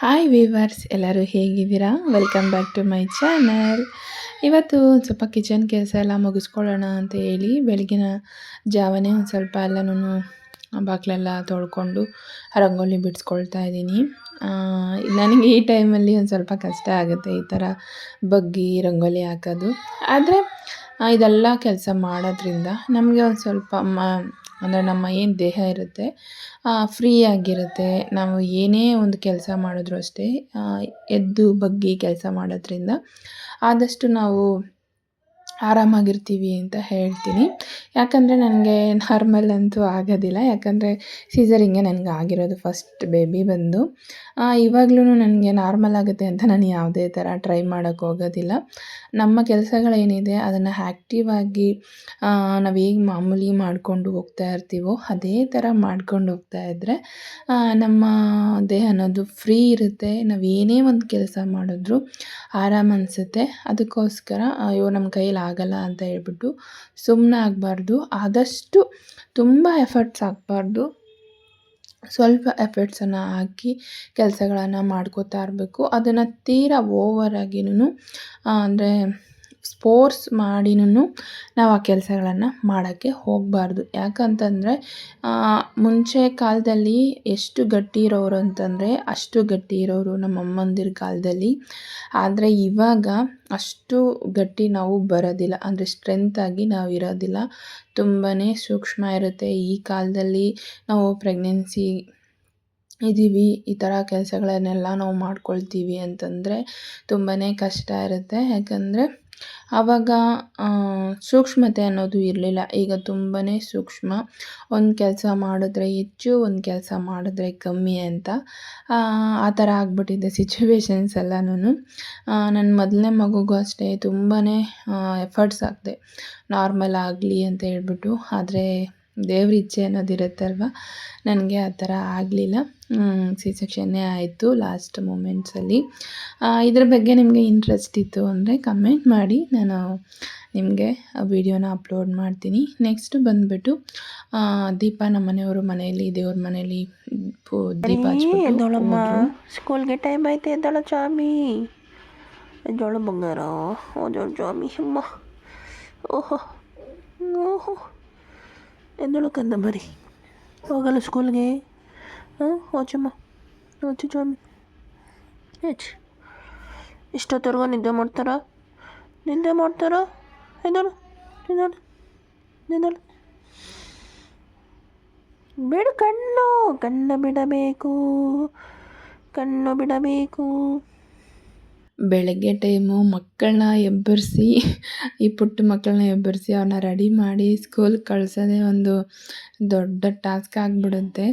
Hi viewers ಎಲ್ಲರೂ ಹೇಗಿದ್ದೀರಾ? Welcome back to my channel ಇವತ್ತು ಸ್ವಲ್ಪ ಕಿಚನ್ ಕೆಲಸ ಎಲ್ಲ ಮುಗಿಸ್ಕೊಳ್ಳೋಣ ಅಂತ ಹೇಳಿ ಬೆಳಗಿನ ಜಾವನೇ ಒಂದು ಸ್ವಲ್ಪ ಎಲ್ಲನೂ ಬಾಕ್ಲೆಲ್ಲ ತೊಳ್ಕೊಂಡು ರಂಗೋಲಿ ಬಿಡಿಸ್ಕೊಳ್ತಾ ಇದ್ದೀನಿ. ನನಗೆ ಈ ಟೈಮಲ್ಲಿ ಒಂದು ಸ್ವಲ್ಪ ಕಷ್ಟ ಆಗುತ್ತೆ ಈ ಥರ ಬಗ್ಗಿ ರಂಗೋಲಿ ಹಾಕೋದು. ಆದರೆ ಇದೆಲ್ಲ ಕೆಲಸ ಮಾಡೋದ್ರಿಂದ ನಮಗೆ ಒಂದು ಸ್ವಲ್ಪ ಅಂದರೆ ನಮ್ಮ ಏನು ದೇಹ ಇರುತ್ತೆ ಫ್ರೀ ಆಗಿರುತ್ತೆ, ನಾವು ಏನೇ ಒಂದು ಕೆಲಸ ಮಾಡಿದ್ರು ಅಷ್ಟೇ ಎದ್ದು ಬಗ್ಗಿ ಕೆಲಸ ಮಾಡೋದ್ರಿಂದ ಆದಷ್ಟು ನಾವು ಆರಾಮಾಗಿರ್ತೀವಿ ಅಂತ ಹೇಳ್ತೀನಿ. ಯಾಕಂದರೆ ನನಗೆ ನಾರ್ಮಲ್ ಅಂತೂ ಆಗೋದಿಲ್ಲ. ಯಾಕಂದರೆ ಸೀಸರಿಂಗೆ ನನಗೆ ಆಗಿರೋದು ಫಸ್ಟ್ ಬೇಬಿ ಬಂದು. ಇವಾಗ್ಲೂ ನನಗೆ ನಾರ್ಮಲ್ ಆಗುತ್ತೆ ಅಂತ ನಾನು ಯಾವುದೇ ಥರ ಟ್ರೈ ಮಾಡೋಕ್ಕೆ ಹೋಗೋದಿಲ್ಲ. ನಮ್ಮ ಕೆಲಸಗಳೇನಿದೆ, ಅದನ್ನು ಆ್ಯಕ್ಟಿವ್ ಆಗಿ ನಾವು ಹೇಗೆ ಮಾಮೂಲಿ ಮಾಡಿಕೊಂಡು ಹೋಗ್ತಾ ಇರ್ತೀವೋ ಅದೇ ಥರ ಮಾಡ್ಕೊಂಡು ಹೋಗ್ತಾ ಇದ್ದರೆ ನಮ್ಮ ದೇಹ ಅನ್ನೋದು ಫ್ರೀ ಇರುತ್ತೆ. ನಾವು ಏನೇ ಒಂದು ಕೆಲಸ ಮಾಡಿದ್ರು ಆರಾಮ ಅನಿಸುತ್ತೆ. ಅದಕ್ಕೋಸ್ಕರ, ಅಯ್ಯೋ ನಮ್ಮ ಕೈಯಲ್ಲಿ ಆಗಲ್ಲ ಅಂತ ಹೇಳ್ಬಿಟ್ಟು ಸುಮ್ಮನೆ ಆಗಬಾರ್ದು. ಆದಷ್ಟು ತುಂಬ ಎಫರ್ಟ್ಸ್ ಹಾಕ್ಬಾರ್ದು ಸ್ವಲ್ಪ ಎಫರ್ಟ್ಸನ್ನು ಹಾಕಿ ಕೆಲಸಗಳನ್ನು ಮಾಡ್ಕೋತಾ ಇರಬೇಕು. ಅದನ್ನು ತೀರಾ ಓವರಾಗಿನೂ ಅಂದರೆ ಸ್ಪೋರ್ಸ್ ಮಾಡಿನೂ ನಾವು ಆ ಕೆಲಸಗಳನ್ನು ಮಾಡೋಕ್ಕೆ ಹೋಗಬಾರ್ದು. ಯಾಕಂತಂದರೆ ಮುಂಚೆ ಕಾಲದಲ್ಲಿ ಎಷ್ಟು ಗಟ್ಟಿ ಇರೋರು ಅಂತಂದರೆ ಅಷ್ಟು ಗಟ್ಟಿ ಇರೋರು ನಮ್ಮ ಅಮ್ಮಂದಿರ ಕಾಲದಲ್ಲಿ. ಆದರೆ ಇವಾಗ ಅಷ್ಟು ಗಟ್ಟಿ ನಾವು ಬರೋದಿಲ್ಲ. ಅಂದರೆ ಸ್ಟ್ರೆಂತಾಗಿ ನಾವು ಇರೋದಿಲ್ಲ. ತುಂಬಾ ಸೂಕ್ಷ್ಮ ಇರುತ್ತೆ. ಈ ಕಾಲದಲ್ಲಿ ನಾವು ಪ್ರೆಗ್ನೆನ್ಸಿ ಇದ್ದೀವಿ ಈ ಥರ ಕೆಲಸಗಳನ್ನೆಲ್ಲ ನಾವು ಮಾಡ್ಕೊಳ್ತೀವಿ ಅಂತಂದರೆ ತುಂಬಾ ಕಷ್ಟ ಇರುತ್ತೆ. ಯಾಕಂದರೆ ಆವಾಗ ಸೂಕ್ಷ್ಮತೆ ಅನ್ನೋದು ಇರಲಿಲ್ಲ. ಈಗ ತುಂಬಾ ಸೂಕ್ಷ್ಮ. ಒಂದು ಕೆಲಸ ಮಾಡಿದ್ರೆ ಹೆಚ್ಚು, ಒಂದು ಕೆಲಸ ಮಾಡಿದ್ರೆ ಕಮ್ಮಿ ಅಂತ. ಆ ಥರ ಆಗಿಬಿಟ್ಟಿದೆ ಸಿಚುವೇಶನ್ಸ್ ನಾನು ನನ್ನ ಮೊದಲನೇ ಮಗುಗೂ ಅಷ್ಟೇ. ತುಂಬಾ ಎಫರ್ಟ್ಸ್ ಹಾಕಿದೆ ನಾರ್ಮಲ್ ಆಗಲಿ ಅಂತ ಹೇಳ್ಬಿಟ್ಟು. ಆದರೆ ದೇವ್ರ ಇಚ್ಛೆ ಅನ್ನೋದಿರುತ್ತಲ್ವ ನನಗೆ ಆ ಥರ ಆಗಲಿಲ್ಲ. ಸಿ ಸೆಕ್ಷನ್ನೇ ಆಯಿತು ಲಾಸ್ಟ್ ಮೂಮೆಂಟ್ಸಲ್ಲಿ. ಇದ್ರ ಬಗ್ಗೆ ನಿಮಗೆ ಇಂಟ್ರೆಸ್ಟ್ ಇತ್ತು ಅಂದರೆ ಕಮೆಂಟ್ ಮಾಡಿ. ನಾನು ನಿಮಗೆ ವಿಡಿಯೋನ ಅಪ್ಲೋಡ್ ಮಾಡ್ತೀನಿ. ನೆಕ್ಸ್ಟ್ ಬಂದುಬಿಟ್ಟು ದೀಪ ನಮ್ಮ ಮನೆಯವರು ಮನೆಯಲ್ಲಿ ದೇವ್ರ ಮನೆಯಲ್ಲಿ ದೀಪ ಸ್ಕೂಲ್ಗೆ ಟೈಮ್ ಐತೆ ಎದ್ದಾಳ ಚಾಮಿ ಜೋಳ ಬಂಗಾರ. ಓದೋಳು ಚಾಮಿ ಅಮ್ಮ. ಓಹೋ. ಓಹೋ. ಎದ್ದೋಳು ಕಂದ ಬರಿ ಹೋಗಲ್ಲ ಸ್ಕೂಲ್ಗೆ ಹಾಂ ಹೋಚಮ್ಮ ಹೋಚು ಚಾಮಿ ಹೆಚ್ಚು ಇಷ್ಟೊತ್ತವರೆಗೂ ನಿದ್ದೆ ಮಾಡ್ತಾರ ನಿದ್ದೆ ಮಾಡ್ತಾರ ಎದ್ದೋಳು ಎದ್ದೋಳು ಎದ್ದೋಳು ಬಿಡು ಕಣ್ಣು ಕಣ್ಣು ಬಿಡಬೇಕು ಕಣ್ಣು ಬಿಡಬೇಕು ಬೆಳಗ್ಗೆ ಟೈಮು ಮಕ್ಕಳನ್ನ ಎಬ್ಬರಿಸಿ, ಈ ಪುಟ್ಟ ಮಕ್ಕಳನ್ನ ಎಬ್ಬರಿಸಿ ಅವ್ರನ್ನ ರೆಡಿ ಮಾಡಿ ಸ್ಕೂಲ್ಗೆ ಕಳ್ಸೋದೇ ಒಂದು ದೊಡ್ಡ ಟಾಸ್ಕ್ ಆಗಿಬಿಡುತ್ತೆ.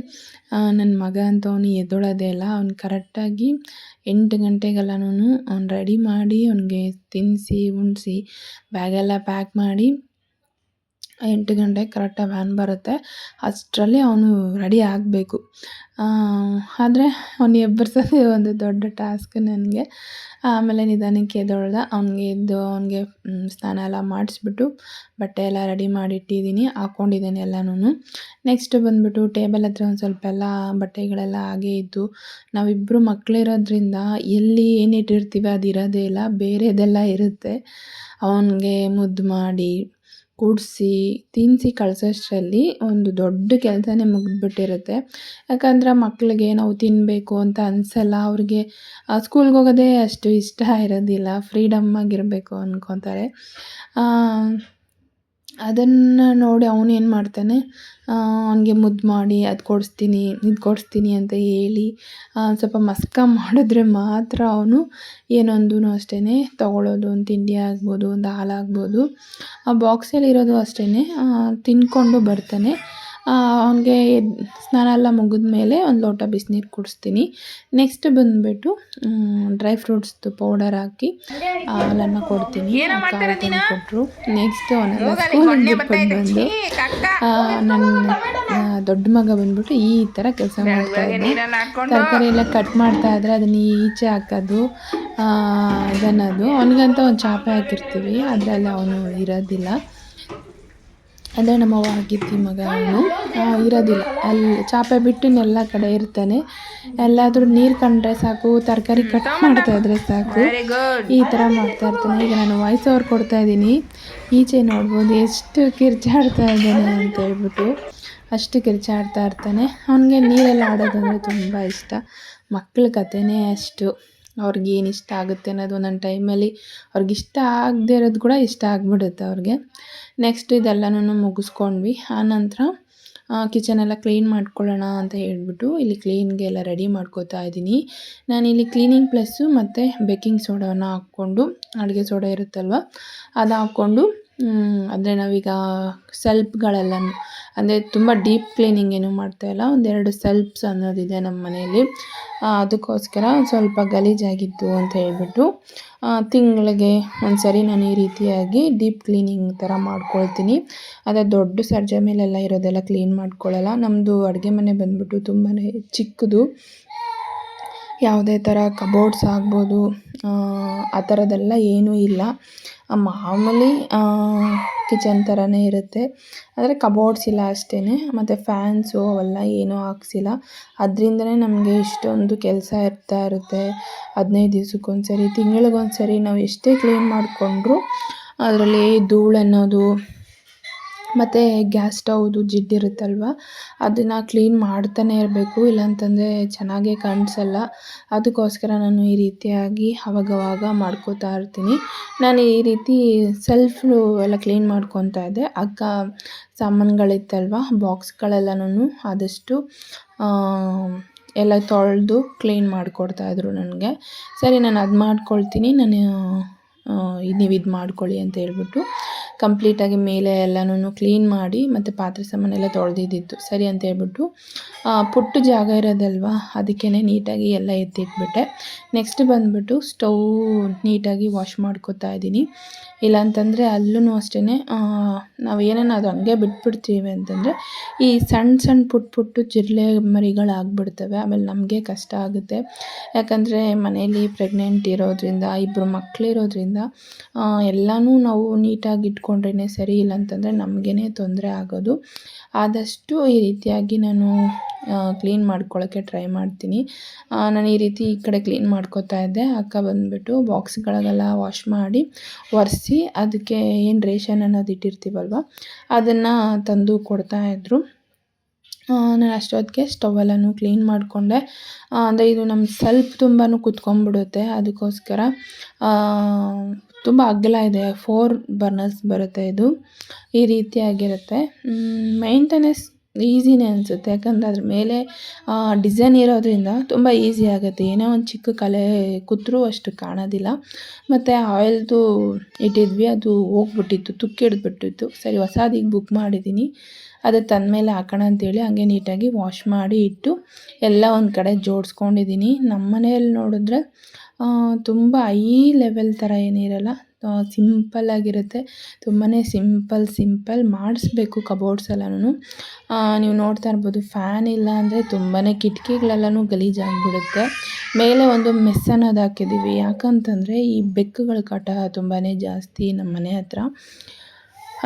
ನನ್ನ ಮಗ ಅಂತೂ ಅವನು ಎದ್ದೊಳೋದೇ ಇಲ್ಲ ಅವ್ನು ಕರೆಕ್ಟಾಗಿ ಎಂಟು ಗಂಟೆಗೆಲ್ಲನೂ ಅವ್ನು ರೆಡಿ ಮಾಡಿ ಅವನಿಗೆ ತಿನ್ನಿಸಿ ಉಣಿಸಿ ಬ್ಯಾಗೆಲ್ಲ ಪ್ಯಾಕ್ ಮಾಡಿ ಎಂಟು ಗಂಟೆಗೆ ಕರೆಕ್ಟಾಗಿ ವ್ಯಾನ್ ಬರುತ್ತೆ. ಅಷ್ಟರಲ್ಲಿ ಅವನು ರೆಡಿ ಆಗಬೇಕು. ಆದರೆ ಅವ್ನು ಎಬ್ಬರಿಸೋದೇ ಒಂದು ದೊಡ್ಡ ಟಾಸ್ಕ್ ನನಗೆ. ಆಮೇಲೆ ನಿಧಾನಕ್ಕೆ ಎದ್ದೊಳ್ದ. ಅವ್ನಿಗೆ ಎದ್ದು ಅವನಿಗೆ ಸ್ನಾನ ಎಲ್ಲ ಮಾಡಿಸ್ಬಿಟ್ಟು ಬಟ್ಟೆ ಎಲ್ಲ ರೆಡಿ ಮಾಡಿ ಇಟ್ಟಿದ್ದೀನಿ ಹಾಕ್ಕೊಂಡಿದ್ದೀನಿ ಎಲ್ಲನೂ ನೆಕ್ಸ್ಟ್ ಬಂದುಬಿಟ್ಟು ಟೇಬಲ್ ಹತ್ರ ಒಂದು ಸ್ವಲ್ಪ ಎಲ್ಲ ಬಟ್ಟೆಗಳೆಲ್ಲ ಹಾಗೇ ಇದ್ದು ನಾವಿಬ್ಬರು ಮಕ್ಕಳಿರೋದ್ರಿಂದ ಎಲ್ಲಿ ಏನಿಟ್ಟಿರ್ತೀವಿ ಅದು ಇರೋದೇ ಇಲ್ಲ. ಬೇರೆದೆಲ್ಲ ಇರುತ್ತೆ. ಅವನಿಗೆ ಮುದ್ದು ಮಾಡಿ ಕೂಡಿಸಿ ತಿನ್ನಿಸಿ ಕಳ್ಸೋಷ್ಟರಲ್ಲಿ ಒಂದು ದೊಡ್ಡ ಕೆಲಸನೇ ಮುಗಿದ್ಬಿಟ್ಟಿರುತ್ತೆ. ಯಾಕಂದ್ರೆ ಮಕ್ಕಳಿಗೆ ನಾವು ತಿನ್ನಬೇಕು ಅಂತ ಅನಿಸಲ್ಲ, ಅವ್ರಿಗೆ ಸ್ಕೂಲ್ಗೆ ಹೋಗೋದೇ ಅಷ್ಟು ಇಷ್ಟ ಇರೋದಿಲ್ಲ ಫ್ರೀಡಮ್ಮಾಗಿರಬೇಕು ಅಂದ್ಕೊತಾರೆ ಅದನ್ನು ನೋಡಿ ಅವನು ಏನು ಮಾಡ್ತಾನೆ ಅವನಿಗೆ ಮುದ್ದು ಮಾಡಿ ಅದು ಕೊಡಿಸ್ತೀನಿ, ಇದು ಕೊಡಿಸ್ತೀನಿ ಅಂತ ಹೇಳಿ ಸ್ವಲ್ಪ ಮಸ್ಕ ಮಾಡಿದ್ರೆ ಮಾತ್ರ ಅವನು ಏನೊಂದೂ ಅಷ್ಟೇ ತೊಗೊಳ್ಳೋದು ಒಂದು ತಿಂಡಿ ಆಗ್ಬೋದು, ಒಂದು ಹಾಲಾಗ್ಬೋದು ಆ ಬಾಕ್ಸಲ್ಲಿರೋದು ಅಷ್ಟೇ ತಿಂದ್ಕೊಂಡು ಬರ್ತಾನೆ. ಅವನಿಗೆ ಸ್ನಾನ ಎಲ್ಲ ಮುಗಿದ್ಮೇಲೆ ಒಂದು ಲೋಟ ಬಿಸಿನೀರು ಕುಡಿಸ್ತೀನಿ. ನೆಕ್ಸ್ಟ್ ಬಂದುಬಿಟ್ಟು ಡ್ರೈ ಫ್ರೂಟ್ಸ್ದು ಪೌಡರ್ ಹಾಕಿ ಹಾಲನ್ನು ಕೊಡ್ತೀನಿ. ಕೊಟ್ಟರು ನೆಕ್ಸ್ಟ್ ಅವನೆಲ್ಲ ಬಂದು. ನನ್ನ ದೊಡ್ಡ ಮಗ ಬಂದ್ಬಿಟ್ಟು ಈ ಥರ ಕೆಲಸ ಮಾಡ್ತಾ ಇದ್ದೆ. ತರಕಾರಿ ಎಲ್ಲ ಕಟ್ ಮಾಡ್ತಾ ಇದ್ರೆ ಅದನ್ನ ಈಚೆ ಹಾಕೋದು ಇದನ್ನೋದು. ಅವನಿಗಂತ ಒಂದು ಚಾಪೆ ಹಾಕಿರ್ತೀವಿ. ಅದರಲ್ಲಿ ಅವನು ಇರೋದಿಲ್ಲ. ಅಂದರೆ ನಮ್ಮ ಗಿತ್ತಿ ಮಗ ಅವನು ಇರೋದಿಲ್ಲ. ಅಲ್ಲಿ ಚಾಪೆ ಬಿಟ್ಟು ಎಲ್ಲ ಕಡೆ ಇರ್ತಾನೆ. ಎಲ್ಲಾದರೂ ನೀರು ಕಂಡ್ರೆ ಸಾಕು ತರಕಾರಿ ಕಟ್ ಮಾಡ್ತಾ ಇದ್ರೆ ಸಾಕು. ಈ ಥರ ಮಾಡ್ತಾ ಇರ್ತಾನೆ. ಈಗ ನಾನು ವಾಯ್ಸ್ ಓವರ್ ಕೊಡ್ತಾ ಇದ್ದೀನಿ. ಈಚೆ ನೋಡ್ಬೋದು ಎಷ್ಟು ಕಿರ್ಚಾಡ್ತಾ ಇದ್ದಾನೆ ಅಂತ ಹೇಳ್ಬಿಟ್ಟು. ಅಷ್ಟು ಕಿರ್ಚಾಡ್ತಾ ಇರ್ತಾನೆ. ಅವನಿಗೆ ನೀರೆಲ್ಲ ಆಡೋದಂದರೆ ತುಂಬ ಇಷ್ಟ. ಮಕ್ಕಳ ಕಥೆನೇ ಅಷ್ಟು. ಅವ್ರಿಗೆ ಏನು ಇಷ್ಟ ಆಗುತ್ತೆ ಅನ್ನೋದು ಒಂದೊಂದು ಟೈಮಲ್ಲಿ ಅವ್ರಿಗೆ ಇಷ್ಟ ಆಗದೆ ಇರೋದು ಕೂಡ ಇಷ್ಟ ಆಗಿಬಿಡುತ್ತೆ ಅವ್ರಿಗೆ. ನೆಕ್ಸ್ಟ್ ಇದೆಲ್ಲನೂ ಮುಗಿಸ್ಕೊಂಡ್ವಿ. ಆನಂತರ ಕಿಚನ್ ಎಲ್ಲ ಕ್ಲೀನ್ ಮಾಡ್ಕೊಳ್ಳೋಣ ಅಂತ ಹೇಳಿಬಿಟ್ಟು ಇಲ್ಲಿ ಕ್ಲೀನ್ಗೆ ಎಲ್ಲ ರೆಡಿ ಮಾಡ್ಕೋತಾ ಇದ್ದೀನಿ. ಇಲ್ಲಿ ಕ್ಲೀನಿಂಗ್ ಪ್ಲಸ್ಸು ಮತ್ತು ಬೇಕಿಂಗ್ ಸೋಡಾನ ಹಾಕ್ಕೊಂಡು, ಅಡುಗೆ ಸೋಡಾ ಇರುತ್ತಲ್ವ, ಅದು ಹಾಕ್ಕೊಂಡು ಅಂದರೆ ನಾವೀಗ ಸೆಲ್ಪ್ಗಳೆಲ್ಲ ಅಂದರೆ ತುಂಬ ಡೀಪ್ ಕ್ಲೀನಿಂಗ್ ಏನೂ ಮಾಡ್ತಾಯಿಲ್ಲ ಒಂದೆರಡು ಸೆಲ್ಪ್ಸ್ ಅನ್ನೋದಿದೆ ನಮ್ಮ ಮನೆಯಲ್ಲಿ. ಅದಕ್ಕೋಸ್ಕರ ಸ್ವಲ್ಪ ಗಲೀಜಾಗಿತ್ತು ಅಂತ ಹೇಳಿಬಿಟ್ಟು ತಿಂಗಳಿಗೆ ಒಂದು ಸರಿ ನಾನು ಈ ರೀತಿಯಾಗಿ ಡೀಪ್ ಕ್ಲೀನಿಂಗ್ ಥರ ಮಾಡ್ಕೊಳ್ತೀನಿ. ಅದೇ ದೊಡ್ಡ ಸರ್ಜೆ ಮೇಲೆಲ್ಲ ಇರೋದೆಲ್ಲ ಕ್ಲೀನ್ ಮಾಡ್ಕೊಳ್ಳಲ್ಲ ನಮ್ಮದು ಅಡುಗೆ ಮನೆ ಬಂದ್ಬಿಟ್ಟು ತುಂಬಾ ಚಿಕ್ಕದು. ಯಾವುದೇ ಥರ ಕಬೋರ್ಡ್ಸ್ ಆಗ್ಬೋದು ಆ ಥರದ್ದೆಲ್ಲ ಏನೂ ಇಲ್ಲ. ಮಾಮೂಲಿ ಕಿಚನ್ ಥರನೇ ಇರುತ್ತೆ. ಆದರೆ ಕಬೋರ್ಡ್ಸ್ ಇಲ್ಲ ಅಷ್ಟೇ ಮತ್ತು ಫ್ಯಾನ್ಸು ಅವೆಲ್ಲ ಏನೂ ಹಾಕ್ಸಿಲ್ಲ. ಅದರಿಂದನೇ ನಮಗೆ ಇಷ್ಟೊಂದು ಕೆಲಸ ಇರ್ತಾ ಇರುತ್ತೆ. ಹದಿನೈದು ದಿವ್ಸಕ್ಕೊಂದು ಸರಿ ತಿಂಗಳಿಗೊಂದು ಸರಿ ನಾವು ಎಷ್ಟೇ ಕ್ಲೀನ್ ಮಾಡಿಕೊಂಡ್ರು, ಅದರಲ್ಲಿ ಧೂಳು ಅನ್ನೋದು ಮತ್ತು ಗ್ಯಾಸ್ ಸ್ಟವ್ದು ಜಿಡ್ಡಿರುತ್ತಲ್ವ ಅದನ್ನು ಕ್ಲೀನ್ ಮಾಡ್ತಾನೆ ಇರಬೇಕು, ಇಲ್ಲಾಂತಂದರೆ ಚೆನ್ನಾಗೇ ಕಾಣಿಸಲ್ಲ. ಅದಕ್ಕೋಸ್ಕರ ನಾನು ಈ ರೀತಿಯಾಗಿ ಅವಾಗವಾಗ ಮಾಡ್ಕೋತಾ ಇರ್ತೀನಿ. ನಾನು ಈ ರೀತಿ ಸೆಲ್ಫು ಎಲ್ಲ ಕ್ಲೀನ್ ಮಾಡ್ಕೊತಾ ಇದ್ದೆ. ಅಕ್ಕ ಸಾಮಾನುಗಳಿತ್ತಲ್ವ ಬಾಕ್ಸ್ಗಳೆಲ್ಲನೂ ಆದಷ್ಟು ಎಲ್ಲ ತೊಳೆದು ಕ್ಲೀನ್ ಮಾಡಿಕೊಡ್ತಾಯಿದ್ರು ನನಗೆ. ಸರಿ, ನಾನು ಅದು ಮಾಡ್ಕೊಳ್ತೀನಿ. ನಾನು ನೀವು ಇದು ಮಾಡ್ಕೊಳ್ಳಿ ಅಂತ ಹೇಳ್ಬಿಟ್ಟು. ಕಂಪ್ಲೀಟಾಗಿ ಮೇಲೆ ಎಲ್ಲನೂ ಕ್ಲೀನ್ ಮಾಡಿ ಮತ್ತು ಪಾತ್ರೆ ಸಾಮಾನೆಲ್ಲ ತೊಳೆದಿದ್ದಿತ್ತು. ಸರಿ ಅಂತ ಹೇಳ್ಬಿಟ್ಟು ಪುಟ್ಟು ಜಾಗ ಇರೋದಲ್ವ? ಅದಕ್ಕೇ ನೀಟಾಗಿ ಎಲ್ಲ ಎತ್ತಿಟ್ಬಿಟ್ಟೆ. ನೆಕ್ಸ್ಟ್ ಬಂದುಬಿಟ್ಟು ಸ್ಟವ್ ನೀಟಾಗಿ ವಾಶ್ ಮಾಡ್ಕೋತಾ ಇದ್ದೀನಿ. ಇಲ್ಲಾಂತಂದರೆ ಅಲ್ಲೂ ಅಷ್ಟೇ ನಾವು ಏನೇನು ಅದು ಹಂಗೆ ಬಿಟ್ಬಿಡ್ತೀವಿ ಅಂತಂದರೆ, ಈ ಸಣ್ಣ ಸಣ್ಣ ಪುಟ್ಟ ಪುಟ್ಟು ಜಿರಳೆ ಮರಿಗಳಾಗ್ಬಿಡ್ತವೆ. ಆಮೇಲೆ ನಮಗೆ ಕಷ್ಟ ಆಗುತ್ತೆ. ಯಾಕಂದರೆ ಮನೇಲಿ ಪ್ರೆಗ್ನೆಂಟ್ ಇರೋದ್ರಿಂದ ಇಬ್ಬರು ಮಕ್ಕಳಿರೋದ್ರಿಂದ ಎಲ್ಲನೂ ನಾವು ನೀಟಾಗಿ ಇಟ್ಕೊಂಡ್ರೇ ಸರಿ ಇಲ್ಲ ಅಂತಂದರೆ ನಮಗೇ ತೊಂದರೆ ಆಗೋದು. ಆದಷ್ಟು ಈ ರೀತಿಯಾಗಿ ನಾನು ಕ್ಲೀನ್ ಮಾಡ್ಕೊಳ್ಳೋಕ್ಕೆ ಟ್ರೈ ಮಾಡ್ತೀನಿ. ನಾನು ಈ ರೀತಿ ಈ ಕಡೆ ಕ್ಲೀನ್ ಮಾಡ್ಕೋತಾ ಇದ್ದೆ. ಅಕ್ಕ ಬಂದುಬಿಟ್ಟು ಬಾಕ್ಸ್ಗಳಿಗೆಲ್ಲ ವಾಶ್ ಮಾಡಿ ಒರೆಸಿ, ಅದಕ್ಕೆ ಏನು ರೇಷನ್ ಅನ್ನೋದು ಇಟ್ಟಿರ್ತೀವಲ್ವ, ಅದನ್ನು ತಂದು ಕೊಡ್ತಾಯಿದ್ರು ನಾನು ಅಷ್ಟೊತ್ತಿಗೆ ಸ್ಟವ್ ಎಲ್ಲನೂ ಕ್ಲೀನ್ ಮಾಡಿಕೊಂಡೆ. ಅಂದರೆ ಇದು ನಮ್ಮ ಸ್ವಲ್ಪ ತುಂಬಾ ಕುತ್ಕೊಂಡ್ಬಿಡುತ್ತೆ. ಅದಕ್ಕೋಸ್ಕರ ತುಂಬ ಅಗಲ ಇದೆ. ಫೋರ್ ಬರ್ನರ್ಸ್ ಬರುತ್ತೆ ಇದು. ಈ ರೀತಿಯಾಗಿರುತ್ತೆ. ಮೈಂಟೆನೆನ್ಸ್ ಈಸಿನೇ ಅನಿಸುತ್ತೆ. ಯಾಕಂದರೆ ಅದ್ರ ಮೇಲೆ ಡಿಸೈನ್ ಇರೋದರಿಂದ ತುಂಬ ಈಸಿ ಆಗುತ್ತೆ. ಏನೋ ಒಂದು ಚಿಕ್ಕ ಕಲೆ ಕುತ್ತರೂ ಅಷ್ಟು ಕಾಣೋದಿಲ್ಲ. ಮತ್ತು ಆಯಿಲ್ದು ಇಟ್ಟಿದ್ವಿ, ಅದು ಹೋಗ್ಬಿಟ್ಟಿತ್ತು, ತುಕ್ಕು ಹಿಡ್ದುಬಿಟ್ಟಿತ್ತು. ಸರಿ, ಹೊಸಾದಿಗೆ ಬುಕ್ ಮಾಡಿದ್ದೀನಿ ಅದು ತಂದ ಮೇಲೆ ಹಾಕೋಣ ಅಂತೇಳಿ ಹಂಗೆ ನೀಟಾಗಿ ವಾಶ್ ಮಾಡಿ ಇಟ್ಟು ಎಲ್ಲ ಒಂದು ಕಡೆ ಜೋಡಿಸ್ಕೊಂಡಿದ್ದೀನಿ ನಮ್ಮ ಮನೆಯಲ್ಲಿ ನೋಡಿದ್ರೆ ತುಂಬ ಐ ಲೆವೆಲ್ ಥರ ಏನಿರಲ್ಲ. ಸಿಂಪಲ್ಲಾಗಿರುತ್ತೆ ತುಂಬಾ ಸಿಂಪಲ್ ಸಿಂಪಲ್ ಮಾಡಿಸ್ಬೇಕು ಕಬೋರ್ಡ್ಸ್ ಎಲ್ಲನೂ ನೀವು ನೋಡ್ತಾ ಇರ್ಬೋದು, ಫ್ಯಾನ್ ಇಲ್ಲ ಅಂದರೆ ತುಂಬಾ ಕಿಟಕಿಗಳೆಲ್ಲನೂ ಗಲೀಜಾಗಿಬಿಡುತ್ತೆ ಮೇಲೆ ಒಂದು ಮೆಸ್ ಅನ್ನೋದು ಹಾಕಿದ್ದೀವಿ. ಯಾಕಂತಂದರೆ ಈ ಬೆಕ್ಕುಗಳ ಕಾಟ ತುಂಬಾ ಜಾಸ್ತಿ ನಮ್ಮ ಮನೆ ಹತ್ರ.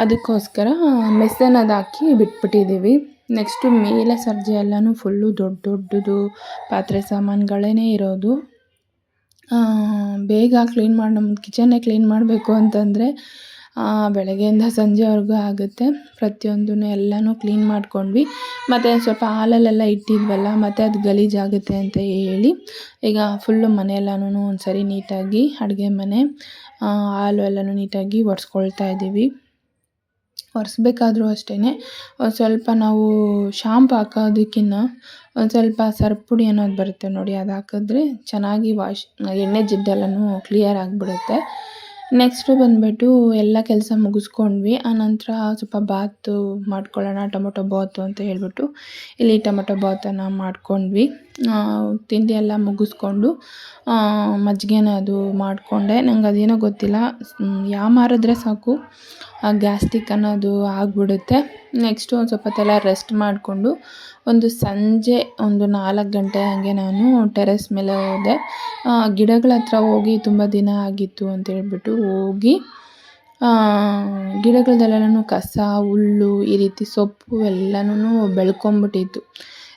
ಅದಕ್ಕೋಸ್ಕರ ಮೆಸ್ ಅನ್ನೋದು ಹಾಕಿ ಬಿಟ್ಬಿಟ್ಟಿದ್ದೀವಿ. ನೆಕ್ಸ್ಟು ಮೇಲೆ ಸರ್ಜೆ ಎಲ್ಲನೂ ಫುಲ್ಲು ದೊಡ್ಡ ದೊಡ್ಡದು ಪಾತ್ರೆ ಸಾಮಾನುಗಳೇ ಇರೋದು. ಬೇಗ ಕ್ಲೀನ್ ಮಾಡಿ ನಮ್ಮ ಕಿಚನ್ನೇ ಕ್ಲೀನ್ ಮಾಡಬೇಕು ಅಂತಂದರೆ ಬೆಳಗ್ಗೆಯಿಂದ ಸಂಜೆವರೆಗೂ ಆಗುತ್ತೆ. ಪ್ರತಿಯೊಂದನ್ನು ಎಲ್ಲನೂ ಕ್ಲೀನ್ ಮಾಡ್ಕೊಂಡ್ವಿ. ಮತ್ತು ಸ್ವಲ್ಪ ಹಾಲಲ್ಲೆಲ್ಲ ಇಟ್ಟಿದ್ವಲ್ಲ, ಮತ್ತು ಅದು ಗಲೀಜಾಗುತ್ತೆ ಅಂತ ಹೇಳಿ, ಈಗ ಫುಲ್ಲು ಮನೆ ಒಂದು ಸರಿ ನೀಟಾಗಿ ಅಡುಗೆ ಮನೆ ಹಾಲು ಎಲ್ಲನೂ ನೀಟಾಗಿ ಒರೆಸ್ಕೊಳ್ತಾ ಇದ್ದೀವಿ. ಒರೆಸ್ಬೇಕಾದ್ರೂ ಅಷ್ಟೇ ಒಂದು ಸ್ವಲ್ಪ ನಾವು ಶಾಂಪ್ ಹಾಕೋದಕ್ಕಿಂತ ಒಂದು ಸ್ವಲ್ಪ ಸರ್ಪುಡಿ ಪುಡಿ ಅನ್ನೋದು ಬರುತ್ತೆ ನೋಡಿ, ಅದು ಹಾಕಿದ್ರೆ ಚೆನ್ನಾಗಿ ವಾಶ್, ಎಣ್ಣೆ ಜಿಡ್ಡೆಲ್ಲನೂ ಕ್ಲಿಯರ್ ಆಗಿಬಿಡುತ್ತೆ. ನೆಕ್ಸ್ಟು ಬಂದುಬಿಟ್ಟು ಎಲ್ಲ ಕೆಲಸ ಮುಗಿಸ್ಕೊಂಡ್ವಿ. ಆನಂತರ ಸ್ವಲ್ಪ ಬಾತು ಮಾಡ್ಕೊಳ್ಳೋಣ, ಟೊಮೊಟೊ ಬಾತು ಅಂತ ಹೇಳಿಬಿಟ್ಟು ಇಲ್ಲಿ ಟೊಮೊಟೊ ಬಾತನ್ನು ಮಾಡ್ಕೊಂಡ್ವಿ. ತಿಂಡಿ ಎಲ್ಲ ಮುಗಿಸ್ಕೊಂಡು ಮಜ್ಜಿಗೆನ ಅದು ಮಾಡಿಕೊಂಡೆ. ನಂಗೆ ಅದೇನೋ ಗೊತ್ತಿಲ್ಲ. ಯಾ ಮಾರಿದ್ರೆ ಸಾಕು. ಗ್ಯಾಸ್ಟಿಕ್ ಅನ್ನೋದು ಆಗಿಬಿಡುತ್ತೆ. ನೆಕ್ಸ್ಟು ಒಂದು ಸ್ವಲ್ಪ ಹೊತ್ತೆಲ್ಲ ರೆಸ್ಟ್ ಮಾಡಿಕೊಂಡು, ಒಂದು ಸಂಜೆ ಒಂದು ನಾಲ್ಕು ಗಂಟೆ ಹಾಗೆ ನಾನು ಟೆರೆಸ್ ಮೇಲೆ ಹೋದೆ. ಗಿಡಗಳ ಹತ್ರ ಹೋಗಿ ತುಂಬ ದಿನ ಆಗಿತ್ತು ಅಂತ ಹೇಳ್ಬಿಟ್ಟು ಹೋಗಿ ಗಿಡಗಳದೆಲ್ಲನೂ ಕಸ, ಹುಲ್ಲು ಈ ರೀತಿ ಸೊಪ್ಪು ಎಲ್ಲನೂ ಬೆಳ್ಕೊಂಬಿಟ್ಟಿತ್ತು.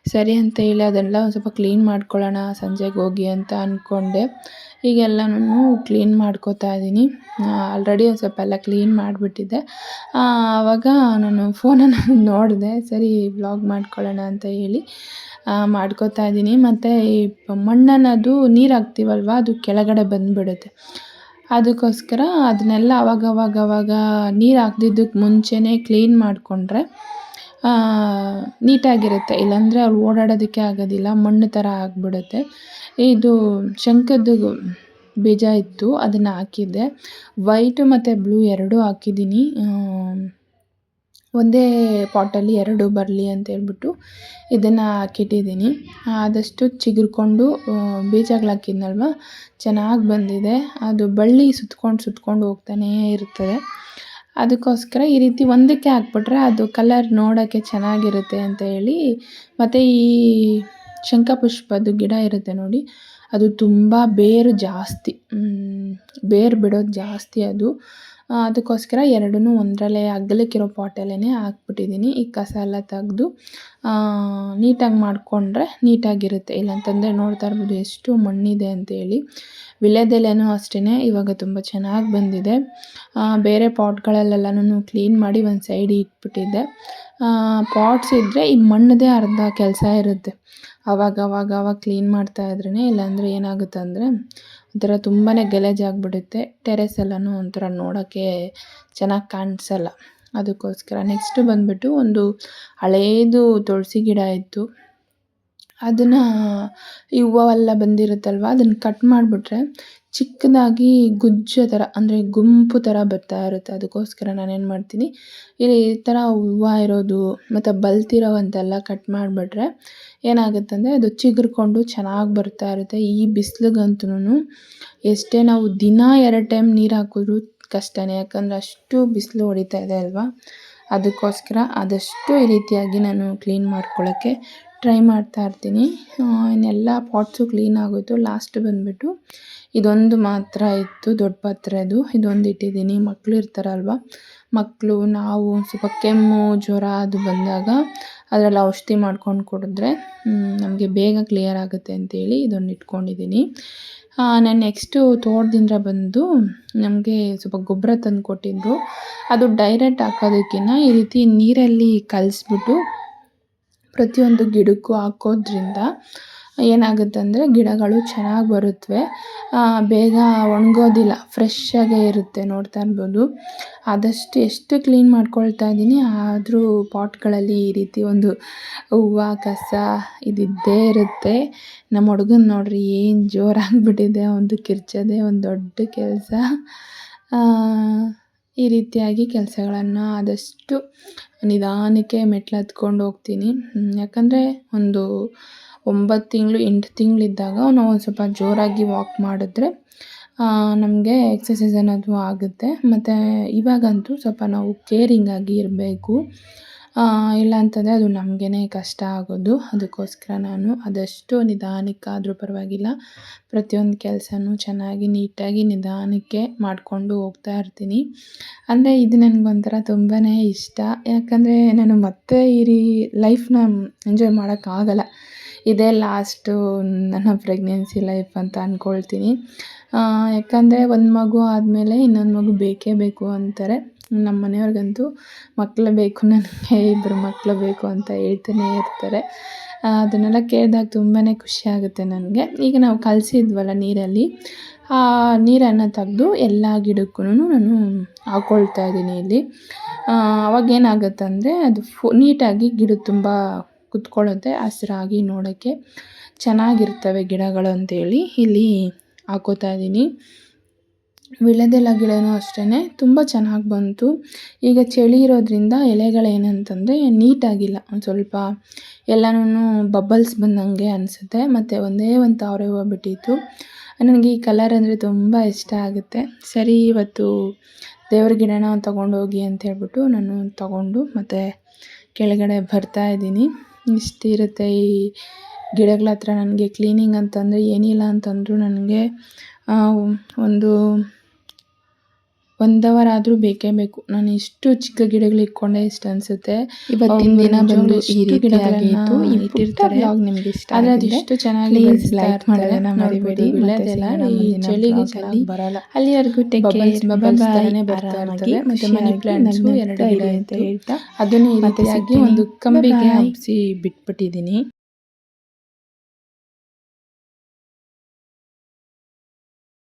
ಸರಿ ಅಂತ ಹೇಳಿ ಅದೆಲ್ಲ ಒಂದು ಸ್ವಲ್ಪ ಕ್ಲೀನ್ ಮಾಡ್ಕೊಳ್ಳೋಣ, ಸಂಜೆಗೆ ಹೋಗಿ ಅಂತ ಅಂದ್ಕೊಂಡೆ ಈಗೆಲ್ಲನೂ ಕ್ಲೀನ್ ಮಾಡ್ಕೊತಾ ಇದ್ದೀನಿ ಆಲ್ರೆಡಿ ಒಂದು ಸ್ವಲ್ಪ ಎಲ್ಲ ಕ್ಲೀನ್ ಮಾಡಿಬಿಟ್ಟಿದ್ದೆ. ಆವಾಗ ನಾನು ಫೋನನ್ನು ನೋಡಿದೆ, ಸರಿ ಬ್ಲಾಗ್ ಮಾಡ್ಕೊಳ್ಳೋಣ ಅಂತ ಹೇಳಿ. ಮಾಡ್ಕೊತಾ ಇದ್ದೀನಿ ಮತ್ತು ಈ ಮಣ್ಣನ್ನದು ನೀರು ಹಾಕ್ತೀವಲ್ವ ಅದು ಕೆಳಗಡೆ ಬಂದುಬಿಡುತ್ತೆ. ಅದಕ್ಕೋಸ್ಕರ ಅದನ್ನೆಲ್ಲ ಅವಾಗ ಅವಾಗ ನೀರು ಹಾಕ್ದಿದ್ದಕ್ಕೆ ಮುಂಚೆನೇ ಕ್ಲೀನ್ ಮಾಡಿಕೊಂಡ್ರೆ ನೀಟಾಗಿರುತ್ತೆ. ಇಲ್ಲಾಂದರೆ ಅವ್ರು ಓಡಾಡೋದಕ್ಕೆ ಆಗೋದಿಲ್ಲ. ಮಣ್ಣು ಥರ ಆಗಿಬಿಡುತ್ತೆ. ಇದು ಶಂಖದ್ದು ಬೀಜ ಇತ್ತು. ಅದನ್ನು ಹಾಕಿದ್ದೆ. ವೈಟು ಮತ್ತು ಬ್ಲೂ ಎರಡೂ ಹಾಕಿದ್ದೀನಿ. ಒಂದೇ ಪಾಟಲ್ಲಿ ಎರಡು ಬರಲಿ ಅಂತ ಹೇಳ್ಬಿಟ್ಟು ಇದನ್ನು ಹಾಕಿಟ್ಟಿದ್ದೀನಿ. ಆದಷ್ಟು ಚಿಗುರ್ಕೊಂಡು ಬೀಜಗಳು ಹಾಕಿದ್ನಲ್ವ? ಚೆನ್ನಾಗಿ ಬಂದಿದೆ. ಅದು ಬಳ್ಳಿ ಸುತ್ಕೊಂಡು ಸುತ್ಕೊಂಡು ಹೋಗ್ತಾನೇ ಇರ್ತದೆ. ಅದಕ್ಕೋಸ್ಕರ ಈ ರೀತಿ ಒಂದಕ್ಕೆ ಹಾಕ್ಬಿಟ್ರೆ ಅದು ಕಲರ್ ನೋಡೋಕ್ಕೆ ಚೆನ್ನಾಗಿರುತ್ತೆ ಅಂತ ಹೇಳಿ, ಮತ್ತು ಈ ಶಂಖಪುಷ್ಪದ್ದು ಗಿಡ ಇರುತ್ತೆ ನೋಡಿ, ಅದು ತುಂಬ ಬೇರು ಜಾಸ್ತಿ. ಬೇರು ಬಿಡೋದು ಜಾಸ್ತಿ ಅದು. ಅದಕ್ಕೋಸ್ಕರ ಎರಡನ್ನೂ ಒಂದರಲ್ಲೇ ಅಗಲಕ್ಕಿರೋ ಪಾಟಲ್ಲೇ ಹಾಕ್ಬಿಟ್ಟಿದ್ದೀನಿ. ಈ ಕಸ ಎಲ್ಲ ತೆಗೆದು ನೀಟಾಗಿ ಮಾಡಿಕೊಂಡ್ರೆ ನೀಟಾಗಿರುತ್ತೆ. ಇಲ್ಲಾಂತಂದರೆ ನೋಡ್ತಾ ಇರ್ಬೋದು ಎಷ್ಟು ಮಣ್ಣಿದೆ ಅಂತೇಳಿ. ವಿಲೇದೆಲೆಯೂ ಅಷ್ಟೇ ಇವಾಗ ತುಂಬ ಚೆನ್ನಾಗಿ ಬಂದಿದೆ. ಬೇರೆ ಪಾಟ್ಗಳಲ್ಲೆಲ್ಲನೂ ಕ್ಲೀನ್ ಮಾಡಿ ಒಂದು ಸೈಡ್ ಇಟ್ಬಿಟ್ಟಿದ್ದೆ. ಪಾಟ್ಸ್ ಇದ್ದರೆ ಈ ಮಣ್ಣದೇ ಅರ್ಧ ಕೆಲಸ ಇರುತ್ತೆ. ಅವಾಗ ಅವಾಗ ಅವಾಗ ಕ್ಲೀನ್ ಮಾಡ್ತಾ ಇದ್ರೇ ಇಲ್ಲಾಂದರೆ ಏನಾಗುತ್ತೆ ಅಂದರೆ ಒಂಥರ ತುಂಬಾ ಗಲೀಜಾಗಿಬಿಡುತ್ತೆ ಟೆರೆಸ್ ಎಲ್ಲನೂ ಒಂಥರ ನೋಡೋಕ್ಕೆ ಚೆನ್ನಾಗಿ ಕಾಣಿಸಲ್ಲ. ಅದಕ್ಕೋಸ್ಕರ ನೆಕ್ಸ್ಟ್ ಬಂದುಬಿಟ್ಟು ಒಂದು ಹಳೇದು ತುಳಸಿ ಗಿಡ ಇತ್ತು. ಅದನ್ನು ಈ ಹೂವೆಲ್ಲ ಬಂದಿರುತ್ತಲ್ವ, ಅದನ್ನು ಕಟ್ ಮಾಡಿಬಿಟ್ರೆ ಚಿಕ್ಕದಾಗಿ ಗುಜ್ಜು ಥರ, ಅಂದರೆ ಗುಂಪು ಥರ ಬರ್ತಾ ಇರುತ್ತೆ. ಅದಕ್ಕೋಸ್ಕರ ನಾನೇನು ಮಾಡ್ತೀನಿ, ಇಲ್ಲಿ ಈ ಥರ ಹೂವು ಇರೋದು, ಮತ್ತು ಬಲ್ತಿರೋವಂತೆಲ್ಲ ಕಟ್ ಮಾಡಿಬಿಟ್ರೆ ಏನಾಗುತ್ತೆ ಅಂದರೆ ಅದು ಚಿಗುರ್ಕೊಂಡು ಚೆನ್ನಾಗಿ ಬರ್ತಾ ಇರುತ್ತೆ. ಈ ಬಿಸ್ಲಿಗಂತೂ ಎಷ್ಟೇ ನಾವು ದಿನ ಎರಡು ಟೈಮ್ ನೀರು ಹಾಕಿದ್ರು ಕಷ್ಟನೇ. ಯಾಕಂದರೆ ಅಷ್ಟು ಬಿಸಿಲು ಹೊಡಿತಾ ಇದೆ ಅಲ್ವಾ? ಅದಕ್ಕೋಸ್ಕರ ಆದಷ್ಟು ಈ ರೀತಿಯಾಗಿ ನಾನು ಕ್ಲೀನ್ ಮಾಡ್ಕೊಳ್ಳೋಕ್ಕೆ ಟ್ರೈ ಮಾಡ್ತಾ ಇರ್ತೀನಿ. ಇನ್ನೆಲ್ಲ ಪಾಟ್ಸು ಕ್ಲೀನ್ ಆಗೋಯಿತು. ಲಾಸ್ಟ್ ಬಂದುಬಿಟ್ಟು ಇದೊಂದು ಮಾತ್ರ ಇತ್ತು, ದೊಡ್ಡ ಪಾತ್ರೆದು ಇದೊಂದು ಇಟ್ಟಿದ್ದೀನಿ. ಮಕ್ಕಳು ಇರ್ತಾರಲ್ವ? ಮಕ್ಕಳು ನಾವು ಸ್ವಲ್ಪ ಕೆಮ್ಮು, ಜ್ವರ ಅದು ಬಂದಾಗ ಅದರಲ್ಲಿ ಔಷಧಿ ಮಾಡ್ಕೊಂಡು ಕುಡಿದ್ರೆ ನಮಗೆ ಬೇಗ ಕ್ಲಿಯರ್ ಆಗುತ್ತೆ ಅಂತೇಳಿ ಇದೊಂದು ಇಟ್ಕೊಂಡಿದ್ದೀನಿ. ನಾನು ನೆಕ್ಸ್ಟು ತೋಟದಿಂದ ಬಂದು ನಮಗೆ ಸ್ವಲ್ಪ ಗೊಬ್ಬರ ತಂದು ಕೊಟ್ಟಿದ್ದರು ಅದು ಡೈರೆಕ್ಟ್ ಹಾಕೋದಕ್ಕಿಂತ ಈ ರೀತಿ ನೀರಲ್ಲಿ ಕಲಿಸ್ಬಿಟ್ಟು ಪ್ರತಿಯೊಂದು ಗಿಡಕ್ಕೂ ಹಾಕೋದ್ರಿಂದ ಏನಾಗುತ್ತೆ ಅಂದರೆ ಗಿಡಗಳು ಚೆನ್ನಾಗಿ ಬರುತ್ತವೆ ಬೇಗ ಒಣಗೋದಿಲ್ಲ ಫ್ರೆಶ್ಶಾಗೇ ಇರುತ್ತೆ ನೋಡ್ತಾ ಇರ್ಬೋದು. ಆದಷ್ಟು ಎಷ್ಟು ಕ್ಲೀನ್ ಮಾಡ್ಕೊಳ್ತಾ ಇದ್ದೀನಿ, ಆದರೂ ಪಾಟ್ಗಳಲ್ಲಿ ಈ ರೀತಿ ಒಂದು ಹೂವು, ಕಸ ಇದಿದ್ದೇ ಇರುತ್ತೆ. ನಮ್ಮ ಹುಡುಗನ ನೋಡ್ರಿ ಏನು ಜೋರಾಗಿಬಿಟ್ಟಿದೆ ಒಂದು ಕಿರ್ಚದೆ ಒಂದು ದೊಡ್ಡ ಕೆಲಸ. ಈ ರೀತಿಯಾಗಿ ಕೆಲಸಗಳನ್ನು ಆದಷ್ಟು ನಿಧಾನಕ್ಕೆ ಮೆಟ್ಲು ಹತ್ಕೊಂಡು ಹೋಗ್ತೀನಿ ಯಾಕಂದರೆ ಒಂದು ಒಂಬತ್ತು ತಿಂಗಳು, ಎಂಟು ತಿಂಗಳಿದ್ದಾಗ ನಾವು ಒಂದು ಸ್ವಲ್ಪ ಜೋರಾಗಿ ವಾಕ್ ಮಾಡಿದ್ರೆ ನಮಗೆ ಎಕ್ಸಸೈಸ್ ಅನ್ನೋದು ಆಗುತ್ತೆ. ಮತ್ತು ಇವಾಗಂತೂ ಸ್ವಲ್ಪ ನಾವು ಕೇರಿಂಗಾಗಿ ಇರಬೇಕು. ಇಲ್ಲ ಅಂತಂದರೆ ಅದು ನಮಗೇ ಕಷ್ಟ ಆಗೋದು. ಅದಕ್ಕೋಸ್ಕರ ನಾನು ಆದಷ್ಟು ನಿಧಾನಕ್ಕಾದರೂ ಪರವಾಗಿಲ್ಲ. ಪ್ರತಿಯೊಂದು ಕೆಲಸನೂ ಚೆನ್ನಾಗಿ ನೀಟಾಗಿ ನಿಧಾನಕ್ಕೆ ಮಾಡಿಕೊಂಡು ಹೋಗ್ತಾ ಇರ್ತೀನಿ. ಅಂದರೆ ಇದು ನನಗೊಂಥರ ತುಂಬಾ ಇಷ್ಟ. ಯಾಕಂದರೆ ನಾನು ಮತ್ತೆ ಈ ರೀ ಲೈಫ್ನ ಎಂಜಾಯ್ ಮಾಡೋಕ್ಕಾಗಲ್ಲ. ಇದೇ ಲಾಸ್ಟು ನನ್ನ ಪ್ರೆಗ್ನೆನ್ಸಿ ಲೈಫ್ ಅಂತ ಅಂದ್ಕೊಳ್ತೀನಿ ಯಾಕಂದರೆ ಒಂದು ಮಗು ಆದಮೇಲೆ ಇನ್ನೊಂದು ಮಗು ಬೇಕೇ ಬೇಕು ಅಂತಾರೆ. ನಮ್ಮ ಮನೆಯವ್ರಿಗಂತೂ ಮಕ್ಕಳು ಬೇಕು ನನಗೆ ಇಬ್ಬರು ಮಕ್ಕಳು ಬೇಕು ಅಂತ ಹೇಳ್ತಾನೇ ಇರ್ತಾರೆ. ಅದನ್ನೆಲ್ಲ ಕೇಳಿದಾಗ ತುಂಬಾ ಖುಷಿ ಆಗುತ್ತೆ ನನಗೆ. ಈಗ ನಾವು ಕಲಸಿದ್ವಲ್ಲ ನೀರಲ್ಲಿ, ಆ ನೀರನ್ನು ತೆಗ್ದು ಎಲ್ಲ ಗಿಡಕ್ಕೂ ನಾನು ಹಾಕ್ಕೊಳ್ತಾ ಇದ್ದೀನಿ ಇಲ್ಲಿ. ಅವಾಗ ಏನಾಗುತ್ತೆ ಅದು ಫು, ನೀಟಾಗಿ ಗಿಡ ತುಂಬ ಕುತ್ಕೊಳ್ಳುತ್ತೆ, ಹಸಿರಾಗಿ ನೋಡೋಕ್ಕೆ ಚೆನ್ನಾಗಿರ್ತವೆ ಗಿಡಗಳು ಅಂತೇಳಿ ಇಲ್ಲಿ ಹಾಕೋತಾ ಇದ್ದೀನಿ. ವೀಳ್ಯದೆಲೆ ಗಿಡವೂ ಅಷ್ಟೇ ತುಂಬ ಚೆನ್ನಾಗಿ ಬಂತು. ಈಗ ಚಳಿ ಇರೋದರಿಂದ ಎಲೆಗಳೇನಂತಂದರೆ ನೀಟಾಗಿಲ್ಲ. ಒಂದು ಸ್ವಲ್ಪ ಎಲ್ಲನೂ ಬಬಲ್ಸ್ ಬಂದಂಗೆ ಅನಿಸುತ್ತೆ. ಮತ್ತು ಒಂದೇ ಒಂದು ತಾವರೆ ಹೂವು ಬಿಟ್ಟಿತ್ತು. ನನಗೆ ಈ ಕಲರ್ ಅಂದರೆ ತುಂಬ ಇಷ್ಟ ಆಗುತ್ತೆ. ಸರಿ, ಇವತ್ತು ದೇವ್ರ ಗಿಡನ ತೊಗೊಂಡೋಗಿ ಅಂತ ಹೇಳ್ಬಿಟ್ಟು ನಾನು ತೊಗೊಂಡು ಮತ್ತು ಕೆಳಗಡೆ ಬರ್ತಾ ಇದ್ದೀನಿ. ಇಷ್ಟಿರುತ್ತೆ ಈ ಗಿಡಗಳ ಹತ್ರ ನನಗೆ ಕ್ಲೀನಿಂಗ್ ಅಂತಂದರೆ ಏನಿಲ್ಲ ಅಂತಂದರೂ ನನಗೆ ಒಂದು ಒನ್ ಅವರ್ ಆದರೂ ಬೇಕೇ ಬೇಕು ನಾನು ಇಷ್ಟು ಚಿಕ್ಕ ಗಿಡಗಳು ಇಟ್ಕೊಂಡೆ ಇಷ್ಟ ಅನ್ಸುತ್ತೆ ಇವತ್ತಿನ ದಿನ ಬಂದು ಈ ರೀತಿಯಾಗಿ ಇತ್ತು ಇಟ್ಟಿರ್ತಾರೆ ನಿಮ್ಗೆ ಇಷ್ಟ ಆದರೆ ಆಗಿದ್ರೆ ಅದಿಷ್ಟು ಚೆನ್ನಾಗಿ ಲೈಕ್. ಮಾಡೋದನ್ನ ಮರಿಬೇಡಿ. ಸಿಗೋಣ ಈ ಚಳಿಗೆ ಚಳಿ ಬರಲ್ಲ. ಅಲ್ಲಿವರೆಗೂ take ಬಬಲ್ಸ್. ತರನೇ ಬರ್ತಾ ಆರಾಮಾಗಿ, ಮತ್ತೆ ಮನಿ ಪ್ಲಾಂಟ್ಸು ಎರಡು ಗಿಡ ಅಂತ ಹೇಳ್ತಾ ಅದನ್ನು ಈ ರೀತಿಯಾಗಿ ಒಂದು ಕಂಬಿಗೆ. ಹಬ್ಸಿ ಬಿಟ್ಬಿಟ್ಟಿದ್ದೀನಿ